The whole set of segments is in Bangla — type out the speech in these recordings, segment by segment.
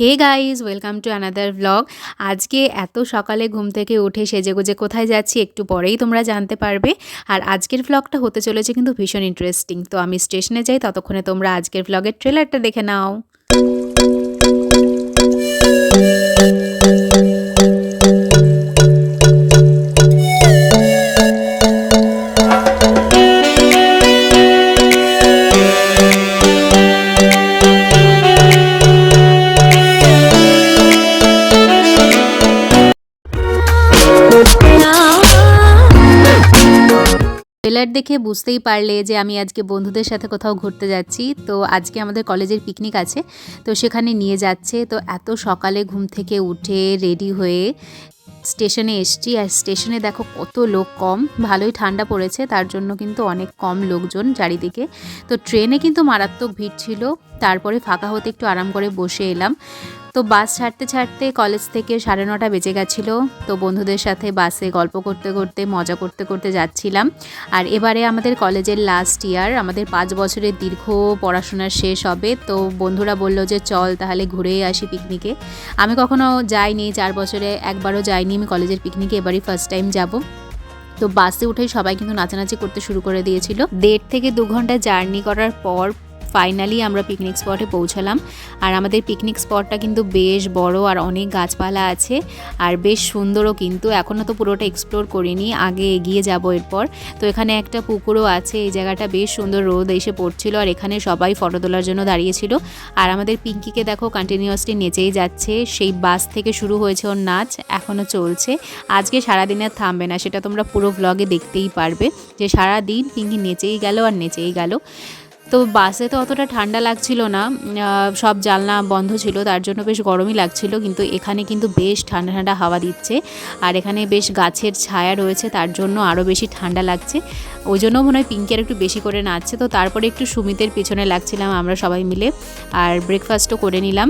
Hey guys welcome to another blog আজকে এত সকালে ঘুম থেকে উঠে সেজে সেজেগুজে কোথায় যাচ্ছি একটু পরেই তোমরা জানতে পারবে। আর আজকের ব্লগটা হতে চলেছে কিন্তু ভীষণ ইন্টারেস্টিং তো আমি স্টেশনে যাই, ততক্ষণে তোমরা আজকের ব্লগের ট্রেলারটা দেখে নাও। ট্রেলার দেখে বুঝতেই পারলে যে আমি আজকে বন্ধুদের সাথে কোথাও ঘুরতে যাচ্ছি। তো আজকে আমাদের কলেজের পিকনিক আছে, তো সেখানে নিয়ে যাচ্ছে। তো এত সকালে ঘুম থেকে উঠে রেডি হয়ে স্টেশনে এসছি। আর স্টেশনে দেখো কত লোক কম, ভালোই ঠান্ডা পড়েছে, তার জন্য কিন্তু অনেক কম লোকজন চারিদিকে। তো ট্রেনে কিন্তু মারাত্মক ভিড় ছিল, তারপরে ফাঁকা হতে একটু আরাম করে বসে এলাম। তো বাস ছাড়তে ছাড়তে কলেজ থেকে সাড়ে নটা বেজে গেছিল। তো বন্ধুদের সাথে বাসে গল্প করতে করতে, মজা করতে করতে যাচ্ছিলাম। আর এবারে আমাদের কলেজের লাস্ট ইয়ার আমাদের পাঁচ বছরের দীর্ঘ পড়াশোনা শেষ হবে। তো বন্ধুরা বলল যে, চল তাহলে ঘুরেই আসি পিকনিকে আমি কখনো যাইনি, চার বছরে একবারও যাইনি। আমি কলেজের পিকনিকে এবারই ফার্স্ট টাইম যাব। তো বাসে উঠেই সবাই কিন্তু নাচানাচি করতে শুরু করে দিয়েছিল। দেড় থেকে দু ঘণ্টা জার্নি করার পর ফাইনালি আমরা পিকনিক স্পটে পৌঁছালাম। আর আমাদের পিকনিক স্পটটা কিন্তু বেশ বড় আর অনেক গাছপালা আছে। আর বেশ সুন্দরও কিন্তু। এখনও তো পুরোটা এক্সপ্লোর করিনি। আগে এগিয়ে যাব এরপর। তো এখানে একটা পুকুরও আছে। এই জায়গাটা বেশ সুন্দর রোদ এসে পড়ছিল আর এখানে সবাই ফটো তোলার জন্য দাঁড়িয়েছিল। আর আমাদের পিঙ্কিকে দেখো কন্টিনিউয়াসলি নেচেই যাচ্ছে। সেই বাস থেকে শুরু হয়েছে ওর নাচ। এখনও চলছে। আজকে সারাদিন আর থামবে না। সেটা তোমরা পুরো ব্লগে দেখতেই পারবে। যে সারা দিন পিঙ্কি নেচেই গেল আর নেচেই গেল। তো বাসে তো অতটা ঠান্ডা লাগছিল না সব জানলা বন্ধ ছিল, তার জন্য বেশ গরমই লাগছিল, কিন্তু এখানে কিন্তু বেশ ঠান্ডা ঠান্ডা হাওয়া দিচ্ছে, আর এখানে বেশ গাছের ছায়া রয়েছে, তার জন্য আরও বেশি ঠান্ডা লাগছে। ওই জন্য মনে হয় পিঙ্কি আর একটু বেশি করে নাচছে, তো তারপরে একটু সুমিতের পিছনে লাগছিলাম আমরা সবাই মিলে, আর ব্রেকফাস্টও করে নিলাম।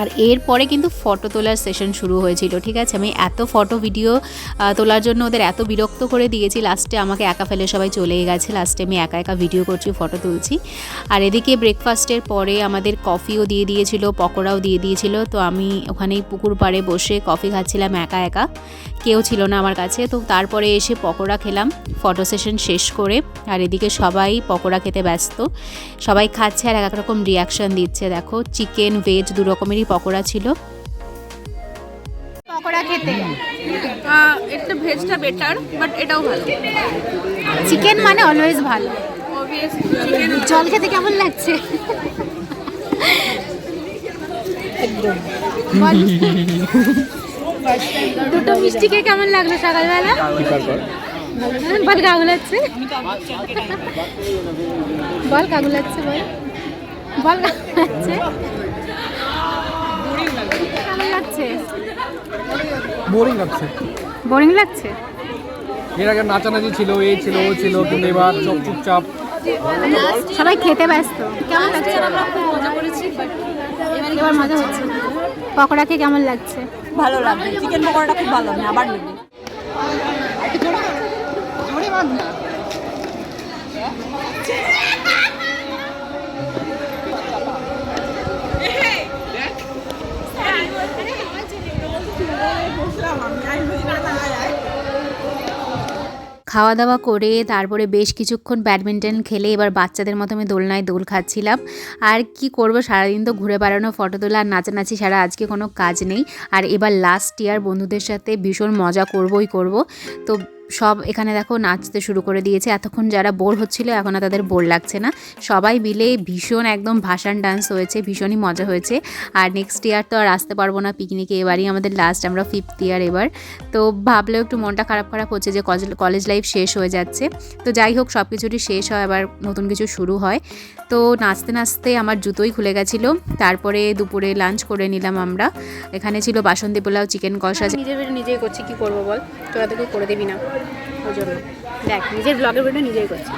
আর এরপরে কিন্তু ফটো তোলার সেশন শুরু হয়েছিল, ঠিক আছে? আমি এত ফটো ভিডিও তোলার জন্য ওদের এত বিরক্ত করে দিয়েছি লাস্টে আমাকে একা ফেলে সবাই চলে গেছে লাস্টে আমি একা একা ভিডিও করছি ফটো তুলছি। আর এদিকে ব্রেকফাস্টের পরে আমাদের কফিও দিয়ে দিয়েছিল, পকোড়াও দিয়ে দিয়েছিল, তো আমি ওখানেই পুকুর পাড়ে বসে কফি খাচ্ছিলাম একা একা। কেউ ছিল না আমার কাছে। তো তারপরে এসে পকোড়া খেলাম। ফটো সেশন শেষ করে আর এদিকে সবাই পকোড়া খেতে ব্যস্ত। সবাই খাচ্ছে আর এক এক রকম রিয়াকশন দিচ্ছে। দেখো চিকেন ভেজ দু রকমেরই পকোড়া ছিল। পকোড়া খেতে? ভেজটা বেটার বাট এটাও ভালো। চিকেন মানে অলওয়েজ ভালো। জল খেতে কেমন লাগছে? বল। দুটো মিষ্টি খেয়ে কেমন লাগল সকালবেলা? বল কাগুলাচ্ছে বল কাগুলাচ্ছে বল। বল কাগুলাচ্ছে কেমন লাগছে? বোরিং লাগছে। বোরিং লাগছে? এর আগে নাচানাচি ছিল এই ছিল ও ছিল কিন্তু এবার চুপ চুপচাপ সবাই খেতে ব্যস্ত। কেমন লাগছে? মজা করেছি এবার মজা হচ্ছে। পকোড়া খেয়ে কেমন লাগছে? ভালো লাগবে। চিকেন পকোড়াটা খুব ভালো আমি আবার নেব। খাওয়া দাওয়া করে তারপরে বেশ কিছুক্ষণ ব্যাডমিন্টন খেলে এবার বাচ্চাদের মতো আমি দোলনায় দোল খাচ্ছিলাম। আর কি করব? সারাদিন তো ঘুরে বেড়ানো, ফটো তোলা আর নাচানাচি সারা আজকে কোনো কাজ নেই। আর এবার লাস্ট ইয়ার বন্ধুদের সাথে ভীষণ মজা করবই করব। তো সব এখানে দেখো নাচতে শুরু করে দিয়েছে। এতক্ষণ যারা বোর হচ্ছিল, এখন তাদের বোর লাগছে না। সবাই মিলে ভীষণ একদম ভাসান ডান্স হয়েছে, ভীষণই মজা হয়েছে। আর নেক্সট ইয়ার তো আর আসতে পারব না পিকনিকে এবারই আমাদের লাস্ট আমরা ফিফথ ইয়ার এবার। তো ভাবলেও একটু মনটা খারাপ খারাপ হচ্ছে যে কলেজ লাইফ শেষ হয়ে যাচ্ছে। তো যাই হোক সব কিছুরই শেষ হয়, আবার নতুন কিছু শুরু হয়। তো নাচতে নাচতে আমার জুতোই খুলে গেছিল। তারপরে দুপুরে লাঞ্চ করে নিলাম আমরা। এখানে ছিল বাসন্তী পোলাও চিকেন কষা। নিজে নিজেই করছি, কি করব বল? তোরা তো কেউ করে দিবি না। ওই জন্য দেখ নিজের ব্লগের ভিডিও নিজেই করছি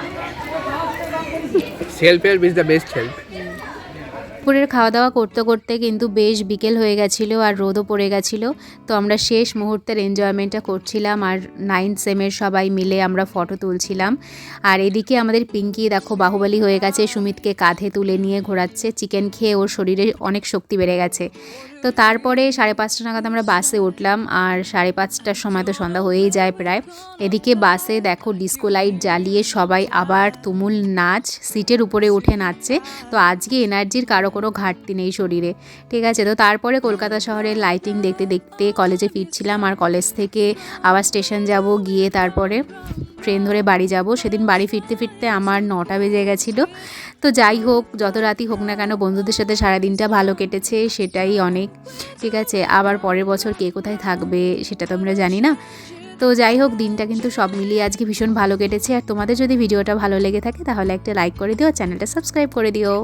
self help is the best help দুপুরের খাওয়া দাওয়া করতে করতে কিন্তু বেশ বিকেল হয়ে গেছিল আর রোদও পড়ে গেছিল। তো আমরা শেষ মুহূর্তের এনজয়মেন্টটা করছিলাম আর নাইন সেমের সবাই মিলে আমরা ফটো তুলছিলাম। আর এদিকে আমাদের পিঙ্কি দেখো বাহুবলী হয়ে গেছে, সুমিতকে কাঁধে তুলে নিয়ে ঘোরাচ্ছে। চিকেন খেয়ে ওর শরীরে অনেক শক্তি বেড়ে গেছে। তো তারপরে সাড়ে পাঁচটা নাগাদ আমরা বাসে উঠলাম আর সাড়ে পাঁচটার সময় তো সন্ধ্যা হয়েই যায় প্রায়। এদিকে বাসে দেখো ডিস্কো লাইট জ্বালিয়ে সবাই আবার তুমুল নাচ, সিটের উপরে উঠে নাচছে। তো আজকে এনার্জির কারও কোনো ঘাটতি নেই শরীরে, ঠিক আছে? তো তারপরে কলকাতা শহরের লাইটিং দেখতে দেখতে কলেজে ফিরছিলাম আর কলেজ থেকে আবার স্টেশন যাব, গিয়ে তারপরে ট্রেন ধরে বাড়ি যাব। সেদিন বাড়ি ফিরতে ফিরতে আমার নটা বেজে গেছিল। তো যাই হোক, যত রাতই হোক না কেন বন্ধুদের সাথে সারাদিনটা ভালো কেটেছে, সেটাই অনেক, ঠিক আছে? আবার পরের বছর কে কোথায় থাকবে সেটা তো আমরা জানি না। তো যাই হোক, দিনটা কিন্তু সব মিলিয়ে আজকে ভীষণ ভালো কেটেছে। আর তোমাদের যদি ভিডিওটা ভালো লেগে থাকে, তাহলে একটা লাইক করে দিও, চ্যানেলটা সাবস্ক্রাইব করে দিও।